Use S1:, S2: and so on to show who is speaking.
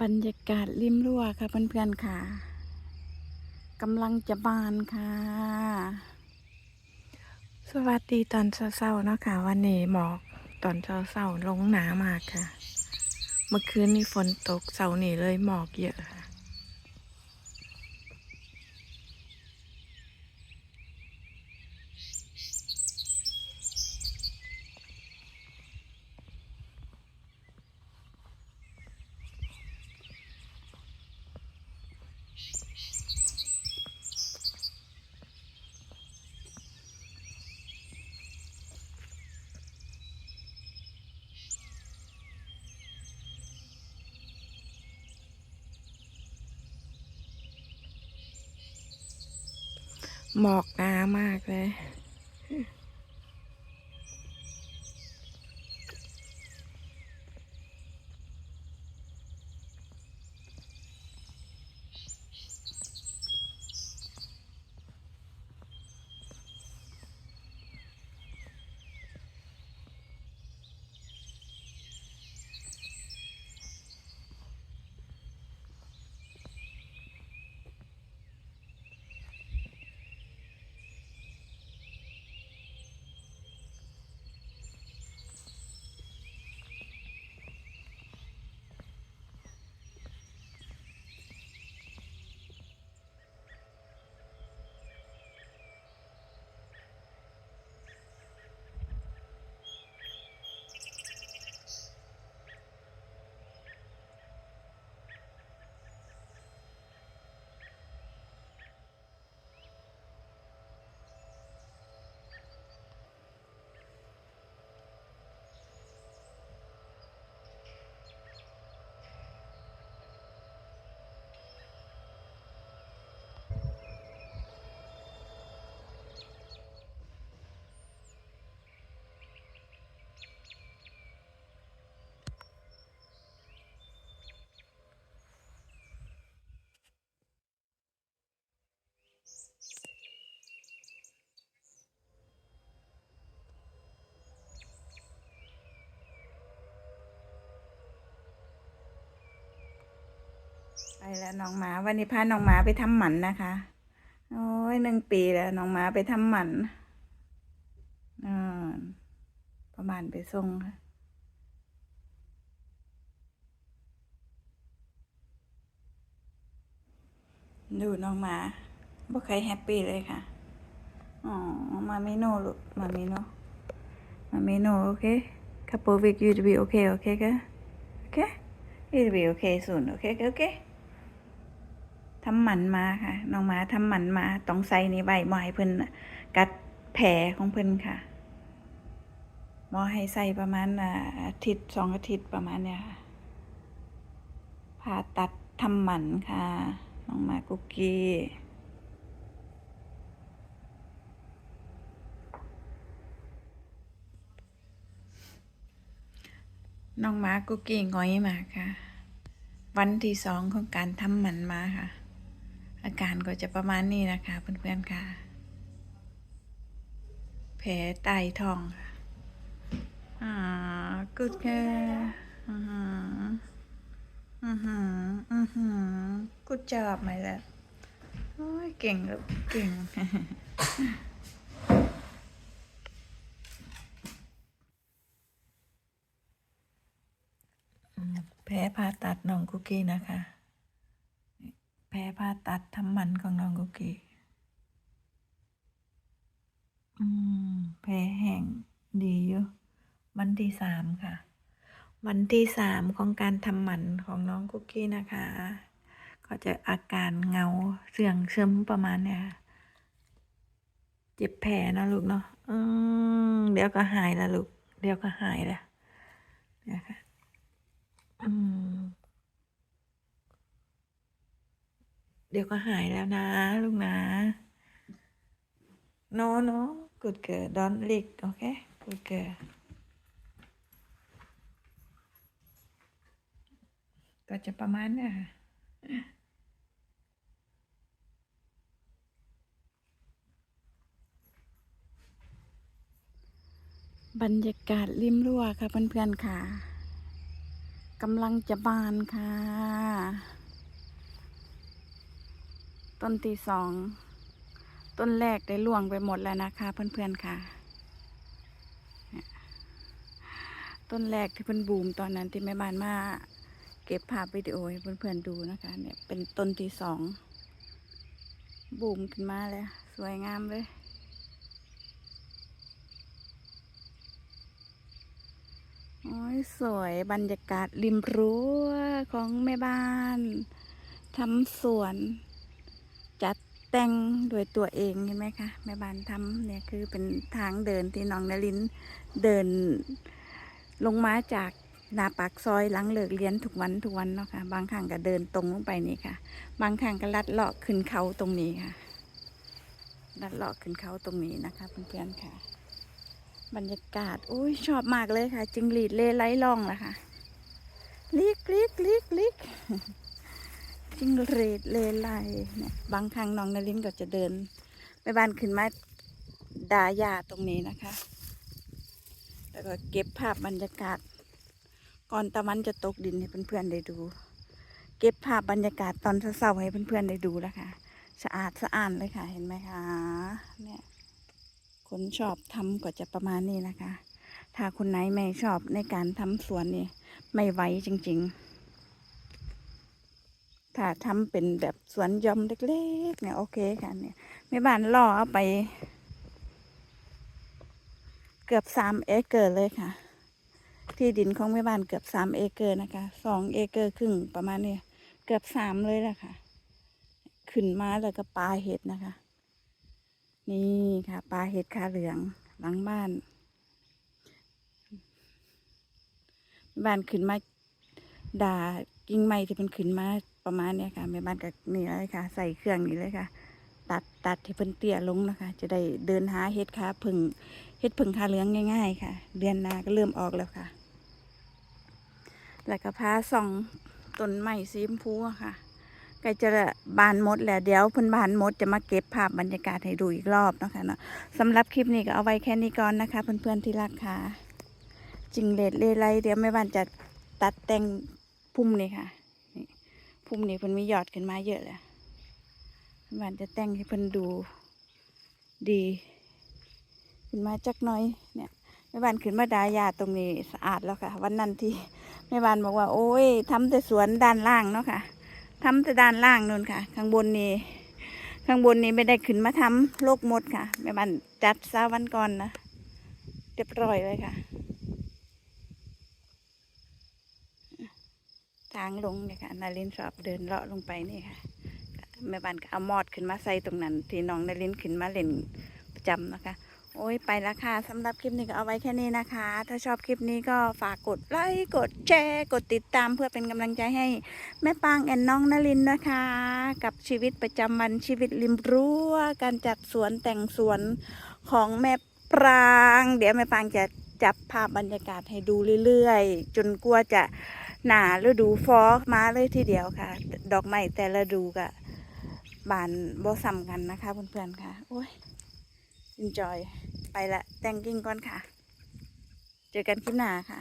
S1: บรรยากาศริมรั้วค่ะเพื่อนๆค่ะกำลังจะบานค่ะ สวัสดีตอนเช้าๆเนาะค่ะ วันนี้หมอกตอนเช้าๆลงหนามากค่ะ เมื่อคืนนี้ฝนตกเสาร์นี้เลยหมอกเยอะค่ะ หมอกหนามากเลย ไปแล้วน้องหมา วันนี้พาน้องหมาไปทำหมันนะคะ โอ้ยหนึ่งปีแล้วน้องหมาไปทำหมันอ่าประมาณไปส่งค่ะดูน้องหมาบ่ใครแฮปปี้เลยค่ะ อ๋อ มาเมโนลูก มาเมโนมาเมโนโอเค couple week you to be okay okay ค่ะ okay you to be okay soon okay okay ทำหมันมาค่ะ น้องหมาทำหมันมาต้องใส่ในใบมอให้เพิ่นกัดแผลของเพิ่นค่ะหมอให้ใส่ประมาณอาทิตย์สองอาทิตย์ประมาณเนี้ยค่ะผ่าตัดทำหมันค่ะ น้องหมากุกกี้น้องหมากุกกี้งอยมาค่ะ วันที่สองของการทำหมันมาค่ะ อาการก็จะประมาณนี้นะคะเพื่อนๆค่ะ แผลใต้ท้องค่ะอ่ากุดค่อือหืออือหืออือหือกุดจอบไหมล่ะโอ้ยเก่งลูกเก่งแผลผ่าตัดน้องกุกกี้นะคะ แผลผ่าตัดทำหมันของน้องกุกกี้อืมแผลแห้งดีอยู่วันที่สามค่ะ วันที่สามของการทำหมันของน้องกุกกี้นะคะ ก็จะอาการเงาเสื่องซึมประมาณเนี้ยเจ็บแผลนะลูกเนาะอืมเดี๋ยวก็หายแล้วลูก เดี๋ยวก็หายแล้วนะคะ อืม เดี๋ยวก็หายแล้วนะลูกนะ no no good girl don't lick okay good girl ก็จะประมาณนี้ค่ะบรรยากาศริมรั้วค่ะเพื่อนๆค่ะกำลังจะบานค่ะ ต้นที่สอง ต้นแรกได้ล่วงไปหมดแล้วนะคะ เพื่อนๆค่ะ ต้นแรกที่เพิ่นบูมตอนนั้นที่แม่บ้านมาเก็บภาพวิดีโอให้เพื่อนๆดูนะคะ เนี่ยเป็นต้นที่สอง บูมขึ้นมาแล้วสวยงามเลยโอ้ยสวยบรรยากาศริมรั้วของแม่บ้านทำสวน แต่งด้วยตัวเองเห็นไหมคะแม่บ้านทำเนี่ยคือเป็นทางเดินที่น้องนลินเดินลงมาจากหน้าปากซอยหลังเลิกเรียนทุกวันทุกวันเนาะค่ะบางครั้งก็เดินตรงลงไปนี่ค่ะ บางครั้งก็ลัดเลาะขึ้นเขาตรงนี้ค่ะ ลัดเลาะขึ้นเขาตรงนี้นะคะเพื่อนๆค่ะ บรรยากาศอุ้ยชอบมากเลยค่ะจิงหรีดเลไลล่องละค่ะลิกลิกลิกลิก จิ้งหรีดเลไลเนี่ยบางครั้งน้องนลินก็จะเดินไปบ้านขึ้นมาดาหญ้าตรงนี้นะคะ แล้วก็เก็บภาพบรรยากาศ ก่อนตะวันจะตกดินให้เพื่อนๆได้ดู เก็บภาพบรรยากาศตอนเช้าให้เพื่อนๆได้ดูแล้วค่ะ สะอาดสะอ้านเลยค่ะเห็นไหมคะเนี่ยคนชอบทำก็จะประมาณนี้นะคะ ถ้าคนไหนไม่ชอบในการทำสวนนี่ไม่ไหวจริง ๆ ถ้าทำเป็นแบบสวนยอมเล็ก ๆ เนี่ยโอเคค่ะเนี่ยแม่บ้านล่อเอาไป เกือบสามเอเกอร์เลยค่ะ ที่ดินของแม่บ้านเกือบสามเอเกอร์นะคะสองเอเกอร์ครึ่งประมาณนี้เกือบสามเลยแหละค่ะ ขึ้นมาแล้วก็ปลาเห็ดนะคะ นี่ค่ะปลาเห็ดขาเหลืองหลังบ้านบ้านขึ้นมาด่ากิ่งไม้ที่เป็นขึ้นมา ประมาณเนี้ยค่ะแม่บ้านกับนี่เลยค่ะ ใส่เครื่องนี้เลยค่ะ ตัดตัดที่เพิ่นเตี้ยลงนะคะ จะได้เดินหาเห็ดขาผึ่งเห็ดผึ่งขาเหลืองง่าย ๆ ค่ะ เดือนหนาก็เริ่มออกแล้วค่ะ แล้วก็พาส่องต้นไม้สีชมพูอะค่ะกล้จะบานมดแล้วเดี๋ยวเพิ่นบานมดจะมาเก็บภาพบรรยากาศให้ดูอีกรอบนะคะเนาะสำหรับคลิปนี้ก็เอาไว้แค่นี้ก่อนนะคะ เพื่อนๆที่รักค่ะ จิงเลดเลไรเดี๋ยวแม่บ้านจะตัดแต่งพุ่มนี่ค่ะ พุ่มนี่เพิ่นมียอดขึ้นมาเยอะเลยแม่บ้านจะแต่งให้เพิ่นดูดีขึ้นมาจักน้อยเนี่ยแม่บ้านขึ้นมาดายาตรงนี้สะอาดแล้วค่ะ วันนั้นที่แม่บ้านบอกว่า โอ้ยทำแต่สวนด้านล่างเนาะค่ะทำแต่ด้านล่างนู่นค่ะ ข้างบนนี่ข้างบนนี้ไม่ได้ขึ้นมาทำโลกมดค่ะแม่บ้านจัดซาวันก่อนนะเรียบร้อยเลยค่ะ ทางลงเนี่ยค่ะนารินชอบเดินเลาะลงไปนี่ค่ะแม่บ้านก็เอามอดขึ้นมาใส่ตรงนั้น ที่น้องนารินขึ้นมาเล่นประจำนะคะ โอ้ยไปแล้วค่ะสำหรับคลิปนี้ก็เอาไว้แค่นี้นะคะ ถ้าชอบคลิปนี้ก็ฝากกดไลค์กดแชร์กดติดตามเพื่อเป็นกำลังใจให้แม่ปางแอนน้องนลินนะคะ กับชีวิตประจำวันชีวิตริมรั้วการจัดสวนแต่งสวนของแม่ปราง เดี๋ยวแม่ปางจะจับภาพบรรยากาศให้ดูเรื่อยๆ จนกลัวจะ หนาฤดูฟอมาเลยทีเดียวค่ะ ดอกไม้แต่ละดูกะบานบอซ้ำกันนะคะเพื่อนๆค่ะโอ้ยอินจอยไปละแต่งกิ้งก่อนค่ะ เจอกันคลิปหน้าค่ะ